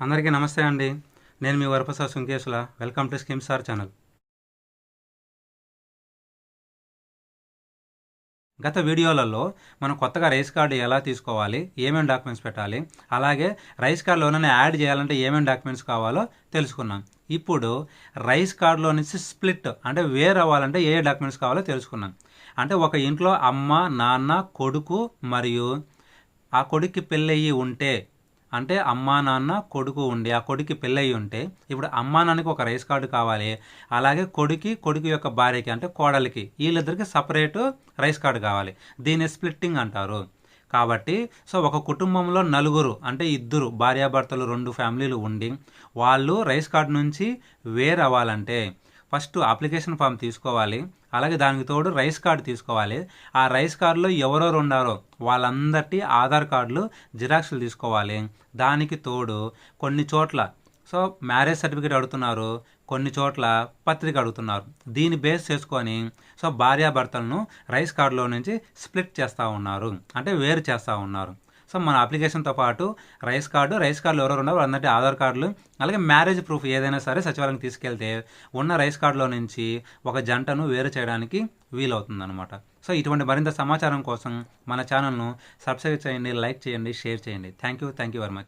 అందరికీ నమస్తే అండి. నేను మీ Varaprasad Sunkesula welcome to skim sir channel. గత వీడియోలలో మనం కొత్తగా రైస్ కార్డు ఎలా తీసుకోవాలి ఏమేమి డాక్యుమెంట్స్ పెట్టాలి అలాగే రైస్ కార్డులోనే యాడ్ చేయాలంటే ఏమేమి డాక్యుమెంట్స్ కావాలో తెలుసుకున్నాం. ఇప్పుడు రైస్ కార్డులో నుంచి స్ప్లిట్ అంటే వేర్ అవ్వాలంటే ఏ ఏ డాక్యుమెంట్స్ కావాలో తెలుసుకున్నాం. అంటే ఒక ఇంట్లో అమ్మ నాన్న కొడుకు మరియు ఆ కొడుక్కి పెళ్ళయి ఉంటే అంటే అమ్మా నాన్న కొడుకు ఉండి ఆ కొడుకు పెళ్ళయి ఉంటే ఇప్పుడు అమ్మా నాన్నకి ఒక రైస్ కార్డు కావాలి. అలాగే కొడుకి కొడుకు యొక్క భార్యకి అంటే కోడలికి వీళ్ళిద్దరికి సపరేట్ రైస్ కార్డు కావాలి. దీన్ని స్ప్లిట్టింగ్ అంటారు. కాబట్టి సో ఒక కుటుంబంలో నలుగురు అంటే ఇద్దరు భార్యాభర్తలు రెండు ఫ్యామిలీలు ఉండి వాళ్ళు రైస్ కార్డు నుంచి వేరవ్వాలంటే ఫస్ట్ అప్లికేషన్ ఫామ్ తీసుకోవాలి. అలాగే దానికి తోడు రైస్ కార్డు తీసుకోవాలి. ఆ రైస్ కార్డులో ఎవరెవరు ఉండారో వాళ్ళందరి ఆధార్ కార్డులు జిరాక్స్లు తీసుకోవాలి. దానికి తోడు కొన్ని చోట్ల సో మ్యారేజ్ సర్టిఫికేట్ అడుగుతున్నారు. కొన్ని చోట్ల పత్రిక అడుగుతున్నారు. దీన్ని బేస్ చేసుకొని సో భార్యాభర్తలను రైస్ కార్డులో నుంచి స్ప్లిట్ చేస్తూ ఉన్నారు. అంటే వేరు చేస్తూ ఉన్నారు. సో మన అప్లికేషన్తో పాటు రైస్ కార్డు రైస్ కార్డులు ఎవరెవరు ఉన్నారో వాళ్ళందరి ఆధార్ కార్డులు అలాగే మ్యారేజ్ ప్రూఫ్ ఏదైనా సరే సచివాలయం తీసుకెళ్తే ఉన్న రైస్ కార్డులో నుంచి ఒక జంటను వేరు చేయడానికి వీలవుతుందన్నమాట. సో ఇటువంటి మరింత సమాచారం కోసం మన ఛానల్ను సబ్స్క్రైబ్ చేయండి లైక్ చేయండి షేర్ చేయండి. Thank you thank you very much.